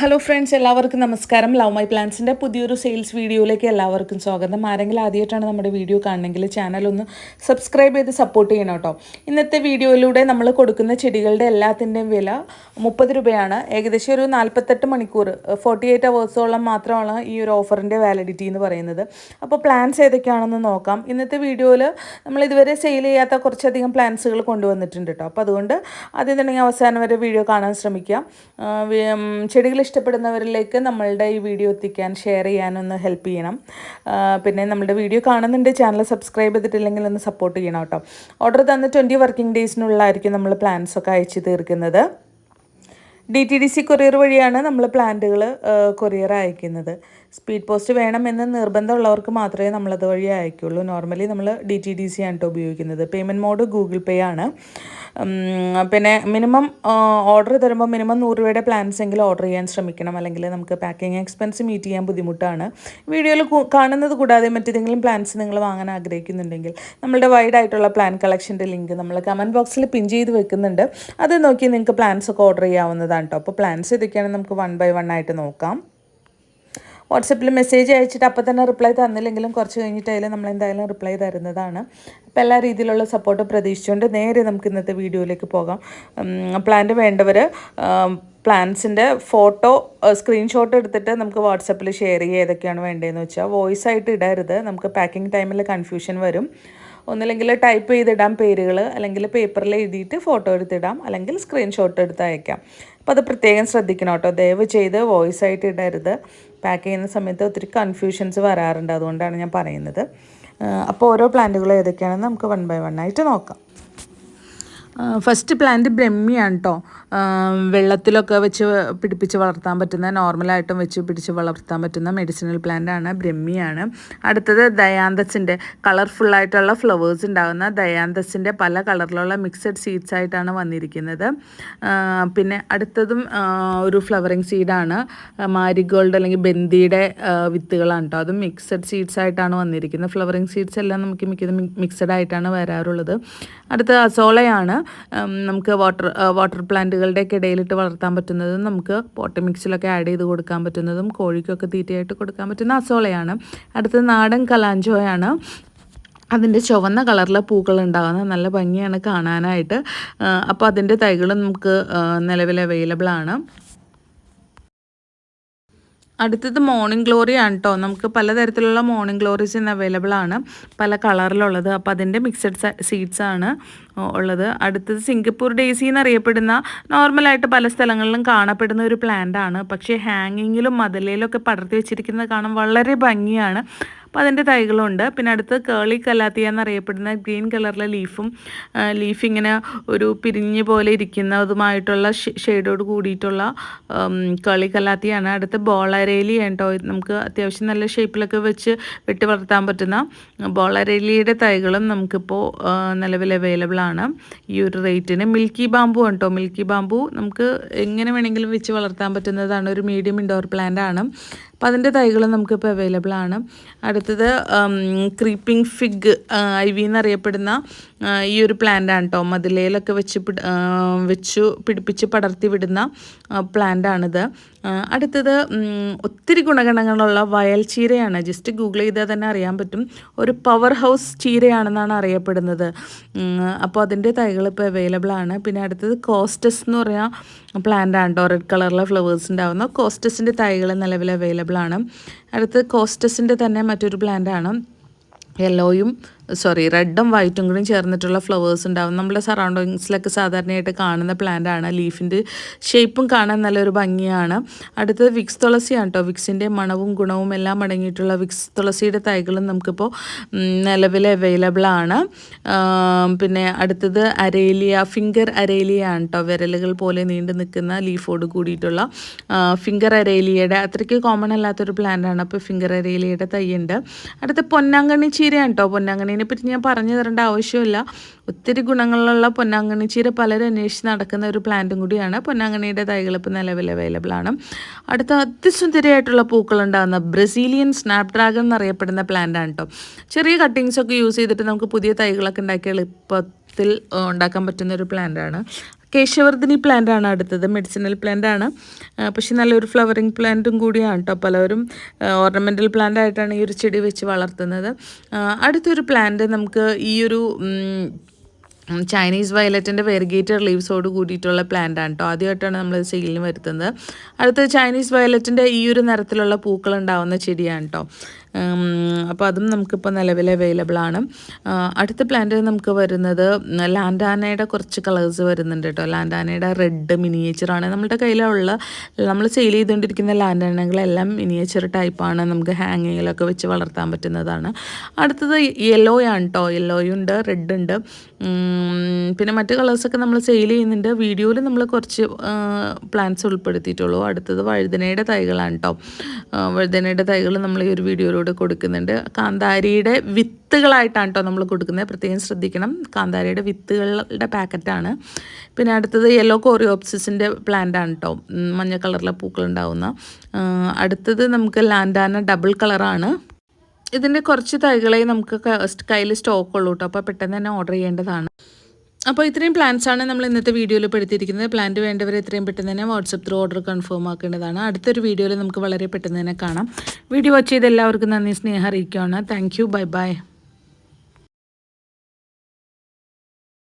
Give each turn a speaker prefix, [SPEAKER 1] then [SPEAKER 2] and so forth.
[SPEAKER 1] Hello friends എല്ലാവർക്കും നമസ്കാരം. Love my പ്ലാൻസിന്റെ പുതിയൊരു സെയിൽസ് വീഡിയോയിലേക്ക് എല്ലാവർക്കും സ്വാഗതം. ആരെങ്കിലും ആദ്യമായിട്ടാണ് നമ്മുടെ വീഡിയോ കാണണമെങ്കിൽ ചാനൽ ഒന്ന് സബ്സ്ക്രൈബ് ചെയ്ത് സപ്പോർട്ട് ചെയ്യണം കേട്ടോ. ഇന്നത്തെ വീഡിയോയിലൂടെ നമ്മൾ കൊടുക്കുന്ന ചെടികളുടെ എല്ലാത്തിന്റെയും വില മുപ്പത് രൂപയാണ്. ഏകദേശം ഒരു നാൽപ്പത്തെട്ട് മണിക്കൂർ ഫോർട്ടി എയ്റ്റ് അവേഴ്സോളം മാത്രമാണ് ഈ ഒരു ഓഫറിന്റെ വാലിഡിറ്റി എന്ന് പറയുന്നത്. അപ്പോൾ പ്ലാൻസ് ഏതൊക്കെയാണെന്ന് നോക്കാം. ഇന്നത്തെ വീഡിയോയിൽ നമ്മൾ ഇതുവരെ സെയിൽ ചെയ്യാത്ത കുറച്ചധികം പ്ലാൻസുകൾ കൊണ്ടുവന്നിട്ടുണ്ട് കേട്ടോ. അപ്പോൾ അതുകൊണ്ട് ആദ്യം തന്നെ അവസാനം വരെ വീഡിയോ കാണാൻ ശ്രമിക്കാം. ചെടികൾ ഇഷ്ടപ്പെടുന്നവരിലേക്ക് നമ്മളുടെ ഈ വീഡിയോ എത്തിക്കാൻ ഷെയർ ചെയ്യാനൊന്ന് ഹെൽപ്പ് ചെയ്യണം. പിന്നെ നമ്മുടെ വീഡിയോ കാണുന്നുണ്ട് ചാനൽ സബ്സ്ക്രൈബ് ചെയ്തിട്ടില്ലെങ്കിൽ ഒന്ന് സപ്പോർട്ട് ചെയ്യണം കേട്ടോ. ഓർഡർ തന്ന ട്വന്റി വർക്കിംഗ് ഡേയ്സിനുള്ളിലായിരിക്കും നമ്മൾ പ്ലാൻസ് ഒക്കെ അയച്ചു തീർക്കുന്നത്. D T D C courier വഴിയാണ് നമ്മൾ പ്ലാന്റുകൾ കൊറിയർ അയക്കുന്നത്. സ്പീഡ് പോസ്റ്റ് വേണമെന്ന് നിർബന്ധമുള്ളവർക്ക് മാത്രമേ നമ്മളത് വഴി അയക്കുള്ളൂ. നോർമലി നമ്മൾ ഡി ടി ഡി സി ആണ് ഉപയോഗിക്കുന്നത്. പേയ്മെന്റ് മോഡ് ഗൂഗിൾ പേ ആണ്. പിന്നെ മിനിമം ഓർഡർ തരുമ്പോൾ മിനിമം നൂറ് രൂപയുടെ പ്ലാൻസ് എങ്കിലും ഓർഡർ ചെയ്യാൻ ശ്രമിക്കണം. അല്ലെങ്കിൽ നമുക്ക് പാക്കിംഗ് എക്സ്പെൻസ് മീറ്റ് ചെയ്യാൻ ബുദ്ധിമുട്ടാണ്. വീഡിയോയിൽ കാണുന്നത് കൂടാതെ മറ്റേതെങ്കിലും പ്ലാൻസ് നിങ്ങൾ വാങ്ങാൻ ആഗ്രഹിക്കുന്നുണ്ടെങ്കിൽ നമ്മളുടെ വൈഡ് ആയിട്ടുള്ള പ്ലാൻ കളക്ഷന്റെ ലിങ്ക് നമ്മൾ കമന്റ് ബോക്സിൽ പിൻ ചെയ്ത് വെക്കുന്നുണ്ട്. അത് നോക്കി നിങ്ങൾക്ക് പ്ലാൻസ് ഒക്കെ ഓർഡർ ചെയ്യാവുന്നതാണ് കേട്ടോ അപ്പോൾ പ്ലാൻസ് ഇതൊക്കെയാണ് നമുക്ക് വൺ ബൈ വൺ ആയിട്ട് നോക്കാം. വാട്സപ്പിൽ മെസ്സേജ് അയച്ചിട്ട് അപ്പോൾ തന്നെ റിപ്ലൈ തന്നില്ലെങ്കിലും കുറച്ച് കഴിഞ്ഞിട്ട് അതിൽ നമ്മൾ എന്തായാലും റിപ്ലൈ തരുന്നതാണ്. അപ്പോൾ എല്ലാ രീതിയിലുള്ള സപ്പോർട്ട് പ്രതീക്ഷിച്ചുകൊണ്ട് നേരെ നമുക്ക് ഇന്നത്തെ വീഡിയോയിലേക്ക് പോകാം. പ്ലാന്റ് വേണ്ടവർ പ്ലാൻസിന്റെ ഫോട്ടോ സ്ക്രീൻഷോട്ട് എടുത്തിട്ട് നമുക്ക് വാട്സപ്പിൽ ഷെയർ ചെയ്യുക ഏതൊക്കെയാണ് വേണ്ടതെന്ന് വെച്ചാൽ വോയിസ് ആയിട്ട് ഇടരുത്. നമുക്ക് പാക്കിംഗ് ടൈമിൽ കൺഫ്യൂഷൻ വരും. ഒന്നില്ലെങ്കിൽ ടൈപ്പ് ചെയ്തിടാം പേരുകൾ അല്ലെങ്കിൽ പേപ്പറിൽ എഴുതിയിട്ട് ഫോട്ടോ എടുത്തിടാം അല്ലെങ്കിൽ സ്ക്രീൻഷോട്ട് എടുത്ത് അയക്കാം. അപ്പോൾ അത് പ്രത്യേകം ശ്രദ്ധിക്കണം കേട്ടോ. ദയവ് ചെയ്ത് വോയിസ് ആയിട്ട് ഇടരുത്. പാക്ക് ചെയ്യുന്ന സമയത്ത് ഒത്തിരി കൺഫ്യൂഷൻസ് വരാറുണ്ട്. അതുകൊണ്ടാണ് ഞാൻ പറയുന്നത്. അപ്പോൾ ഓരോ പ്ലാന്റുകളും ഏതൊക്കെയാണെന്ന് നമുക്ക് വൺ ബൈ വൺ ആയിട്ട് നോക്കാം. ഫസ്റ്റ് പ്ലാന്റ് ബ്രഹ്മിയാണ് കേട്ടോ വെള്ളത്തിലൊക്കെ വെച്ച് പിടിപ്പിച്ച് വളർത്താൻ പറ്റുന്ന നോർമലായിട്ടും വെച്ച് പിടിച്ച് വളർത്താൻ പറ്റുന്ന മെഡിസിനൽ പ്ലാന്റ് ആണ് ബ്രഹ്മിയാണ് അടുത്തത് ദയാന്തസിന്റെ കളർഫുള്ളായിട്ടുള്ള ഫ്ലവേഴ്സ് ഉണ്ടാകുന്ന ദയാന്തസിന്റെ പല കളറിലുള്ള മിക്സഡ് സീഡ്സ് ആയിട്ടാണ് വന്നിരിക്കുന്നത്. പിന്നെ അടുത്തതും ഒരു ഫ്ലവറിങ് സീഡാണ് മാരിഗോൾഡ് അല്ലെങ്കിൽ ബന്ദിയുടെ വിത്തുകളാണ് കേട്ടോ അതും മിക്സഡ് സീഡ്സ് ആയിട്ടാണ് വന്നിരിക്കുന്നത്. ഫ്ലവറിങ് സീഡ്സ് എല്ലാം നമുക്ക് മിക്കതും മിക്സഡ് ആയിട്ടാണ് വരാറുള്ളത്. അടുത്തത് അസോളയാണ് നമുക്ക് വാട്ടർ വാട്ടർ പ്ലാന്റുകളുടെയൊക്കെ ഇടയിലിട്ട് വളർത്താൻ പറ്റുന്നതും നമുക്ക് പോട്ട് മിക്സിലൊക്കെ ആഡ് ചെയ്ത് കൊടുക്കാൻ പറ്റുന്നതും കോഴിക്കൊക്കെ തീറ്റയായിട്ട് കൊടുക്കാൻ പറ്റുന്ന അസോളയാണ്. അടുത്തത് നാടൻ കലാഞ്ചോയാണ്. അതിന്റെ ചുവന്ന കളറിലെ പൂക്കൾ ഉണ്ടാകുന്നത് നല്ല ഭംഗിയാണ് കാണാനായിട്ട്. അപ്പോൾ അതിന്റെ തൈകളും നമുക്ക് നിലവിൽ അവൈലബിൾ ആണ്. അടുത്തത് മോർണിംഗ് ഗ്ലോറി ആണ് കേട്ടോ നമുക്ക് പലതരത്തിലുള്ള മോർണിംഗ് ഗ്ലോറീസ് ഇന്ന് അവൈലബിൾ ആണ്. പല കളറിലുള്ളത് അപ്പോൾ അതിന്റെ മിക്സഡ് സീഡ്സ് ആണ് ഉള്ളത്. അടുത്തത് സിംഗപ്പൂർ ഡേസി എന്നറിയപ്പെടുന്ന നോർമലായിട്ട് പല സ്ഥലങ്ങളിലും കാണപ്പെടുന്ന ഒരു പ്ലാന്റ് ആണ്. പക്ഷേ ഹാങ്ങിങ്ങിലും മതിലയിലും ഒക്കെ പടർത്തി വെച്ചിരിക്കുന്നത് കാണാൻ വളരെ ഭംഗിയാണ്. അപ്പോൾ അതിന്റെ തൈകളുണ്ട്. പിന്നെ അടുത്ത് കേളി കലാത്തിയ എന്നറിയപ്പെടുന്ന ഗ്രീൻ കളറിലെ ലീഫും ലീഫ് ഇങ്ങനെ ഒരു പിരിഞ്ഞു പോലെ ഇരിക്കുന്നതുമായിട്ടുള്ള ഷെയ്ഡോട് കൂടിയിട്ടുള്ള കേളി കലാത്തിയാണ്. അടുത്ത് ബോളരേലി കേട്ടോ. നമുക്ക് അത്യാവശ്യം നല്ല ഷേപ്പിലൊക്കെ വെച്ച് വെട്ടി വളർത്താൻ പറ്റുന്ന ബോളരേലിയുടെ തൈകളും നമുക്കിപ്പോൾ നിലവിൽ അവൈലബിൾ ആണ്. ഈ ഒരു റേറ്റിന് മിൽക്കി ബാമ്പു കേട്ടോ മിൽക്കി ബാമ്പു നമുക്ക് എങ്ങനെ വേണമെങ്കിലും വെച്ച് വളർത്താൻ പറ്റുന്നതാണ്. ഒരു മീഡിയം ഇൻഡോർ പ്ലാന്റ് ആണ്. അപ്പോൾ അതിന്റെ തൈകൾ നമുക്കിപ്പോൾ അവൈലബിൾ ആണ്. അടുത്തത് ക്രീപ്പിംഗ് ഫിഗ് ഐ വി എന്നറിയപ്പെടുന്ന ഈ ഒരു പ്ലാന്റ് ആണ് കേട്ടോ മതിലയിലൊക്കെ വെച്ച് വെച്ചു പിടിപ്പിച്ച് പടർത്തി വിടുന്ന പ്ലാന്റ് ആണിത്. ആ, അടുത്തത് ഒത്തിരി ഗുണഗണങ്ങളുള്ള വയൽ ചീരയാണ്. ജസ്റ്റ് ഗൂഗിൾ ചെയ്താൽ തന്നെ അറിയാൻ പറ്റും. ഒരു പവർ ഹൗസ് ചീരയാണെന്നാണ് അറിയപ്പെടുന്നത്. അപ്പോൾ അതിന്റെ തൈകൾ ഇപ്പോൾ അവൈലബിൾ ആണ്. പിന്നെ അടുത്തത് കോസ്റ്റസ് എന്ന് പറയുന്ന പ്ലാന്റാണ് കേട്ടോ റെഡ് കളറിലെ ഫ്ലവേഴ്സ് ഉണ്ടാകുന്ന കോസ്റ്റസിന്റെ തൈകൾ നിലവിൽ അവൈലബിൾ ആണ്. അടുത്തത് കോസ്റ്റസിന്റെ തന്നെ മറ്റൊരു പ്ലാന്റ് ആണ്. യെല്ലോയും സോറി റെഡും വൈറ്റും കൂടി ചേർന്നിട്ടുള്ള ഫ്ലവേഴ്സ് ഉണ്ടാവും. നമ്മുടെ സറൗണ്ടിങ്സിലൊക്കെ സാധാരണയായിട്ട് കാണുന്ന പ്ലാന്റ് ആണ്. ലീഫിന്റെ ഷേപ്പും കാണാൻ നല്ലൊരു ഭംഗിയാണ്. അടുത്തത് വിക്സ് തുളസിയാണ് കേട്ടോ വിക്സിന്റെ മണവും ഗുണവും എല്ലാം അടങ്ങിയിട്ടുള്ള വിക്സ് തുളസിയുടെ തൈകളും നമുക്കിപ്പോൾ നിലവിൽ അവൈലബിൾ ആണ്. പിന്നെ അടുത്തത് അരേലിയ ഫിംഗർ അരേലിയ ആണ് കേട്ടോ വിരലുകൾ പോലെ നീണ്ടു നിൽക്കുന്ന ലീഫോട് കൂടിയിട്ടുള്ള ഫിംഗർ അരേലിയയുടെ അത്രയ്ക്ക് കോമൺ അല്ലാത്തൊരു പ്ലാന്റ് ആണ്. അപ്പോൾ ഫിംഗർ അരേലിയയുടെ തൈയുണ്ട് അടുത്ത പൊന്നാങ്കണ്ണി ചീരയാണ് കേട്ടോ പൊന്നാങ്കണ്ണിനെ പറ്റി ഞാൻ പറഞ്ഞു തരേണ്ട ആവശ്യമില്ല. ഒത്തിരി ഗുണങ്ങളുള്ള പൊന്നാങ്കണ്ണി ചീര പലരും അന്വേഷിച്ച് നടക്കുന്ന ഒരു പ്ലാന്റും കൂടിയാണ്. പൊന്നാങ്കണ്ണിയുടെ തൈകൾ ഇപ്പോൾ നിലവിൽ അവൈലബിൾ ആണ്. അടുത്ത അതിസുന്ദരിയായിട്ടുള്ള പൂക്കൾ ഉണ്ടാകുന്ന ബ്രസീലിയൻ സ്നാപ് ഡ്രാഗൺ എന്നറിയപ്പെടുന്ന പ്ലാന്റ് ആണ് കേട്ടോ ചെറിയ കട്ടിങ്സ് ഒക്കെ യൂസ് ചെയ്തിട്ട് നമുക്ക് പുതിയ തൈകളൊക്കെ ഉണ്ടാക്കി എളുപ്പത്തിൽ ഉണ്ടാക്കാൻ പറ്റുന്ന ഒരു പ്ലാന്റ് ആണ്. കേശവർദ്ധിനി പ്ലാന്റ് ആണ് അടുത്തത് മെഡിസിനൽ പ്ലാന്റ് ആണ്. പക്ഷെ നല്ലൊരു ഫ്ലവറിങ് പ്ലാന്റും കൂടിയാണ് കേട്ടോ പലവരും ഓർണമെന്റൽ പ്ലാന്റ് ആയിട്ടാണ് ഈ ഒരു ചെടി വെച്ച് വളർത്തുന്നത്. അടുത്തൊരു പ്ലാന്റ് നമുക്ക് ഈ ഒരു ചൈനീസ് വയലറ്റിന്റെ വെരിഗേറ്റഡ് ലീവ്സോട് കൂടിയിട്ടുള്ള പ്ലാന്റ് ആണ് കേട്ടോ ആദ്യമായിട്ടാണ് നമ്മൾ സെയിലിന് വരുത്തുന്നത്. അടുത്തത് ചൈനീസ് വയലറ്റിന്റെ ഈ ഒരു നിറത്തിലുള്ള പൂക്കൾ ഉണ്ടാവുന്ന ചെടിയാണ് കേട്ടോ അപ്പോൾ അതും നമുക്കിപ്പോൾ നിലവിൽ അവൈലബിൾ ആണ്. അടുത്ത പ്ലാന്റ് നമുക്ക് വരുന്നത് ലാൻഡാനയുടെ കുറച്ച് കളേഴ്സ് വരുന്നുണ്ട് കേട്ടോ. ലാൻഡാനയുടെ റെഡ് മിനിയേച്ചറാണ് നമ്മുടെ കയ്യിലുള്ള നമ്മൾ സെയിൽ ചെയ്തുകൊണ്ടിരിക്കുന്ന ലാൻഡാനകളെല്ലാം മിനിയേച്ചർ ടൈപ്പാണ് നമുക്ക് ഹാങ്ങിങ്ങിലൊക്കെ വെച്ച് വളർത്താൻ പറ്റുന്നതാണ്. അടുത്തത് യെല്ലോ ആണ് കേട്ടോ യെല്ലോയുണ്ട് റെഡ് ഉണ്ട്. പിന്നെ മറ്റ് കളേഴ്സൊക്കെ നമ്മൾ സെയിൽ ചെയ്യുന്നുണ്ട്. വീഡിയോയിൽ നമ്മൾ കുറച്ച് പ്ലാന്റ്സ് ഉൾപ്പെടുത്തിയിട്ടുള്ളൂ. അടുത്തത് വഴുതനയുടെ തൈകളാണ് കേട്ടോ വഴുതനയുടെ തൈകൾ നമ്മൾ ഈ ഒരു വീഡിയോയിലൂടെ കൊടുക്കുന്നുണ്ട്. കാന്താരിയുടെ വിത്തുകളായിട്ടാണ് കേട്ടോ നമ്മൾ കൊടുക്കുന്നത്. പ്രത്യേകം ശ്രദ്ധിക്കണം. കാന്താരിയുടെ വിത്തുകളുടെ പാക്കറ്റാണ്. പിന്നെ അടുത്തത് യെല്ലോ കോറിയോപ്സിസിന്റെ പ്ലാന്റ് ആണ് കേട്ടോ മഞ്ഞ കളറിലെ പൂക്കൾ ഉണ്ടാവുന്ന അടുത്തത് നമുക്ക് ലാൻഡാന ഡബിൾ കളറാണ്. ഇതിന്റെ കുറച്ച് തൈകളെ നമുക്ക് കയ്യിൽ സ്റ്റോക്ക് ഉള്ളൂ കേട്ടോ. അപ്പോൾ പെട്ടെന്ന് തന്നെ ഓർഡർ ചെയ്യേണ്ടതാണ്. അപ്പോൾ ഇത്രയും ആണ് നമ്മൾ ഇന്നത്തെ വീഡിയോയിൽ പെടുത്തിയിരിക്കുന്നത്. പ്ലാന്റ് വേണ്ടവർ എത്രയും പെട്ടെന്ന് തന്നെ വാട്സപ്പ് ത്രൂ ഓർഡർ കൺഫേം ആക്കേണ്ടതാണ്. അടുത്തൊരു വീഡിയോയിൽ നമുക്ക് വളരെ പെട്ടെന്ന് തന്നെ കാണാം. വീഡിയോ വാച്ച് ചെയ്ത് എല്ലാവർക്കും നന്ദി സ്നേഹം അറിയിക്കുകയാണ്. Thank you bye bye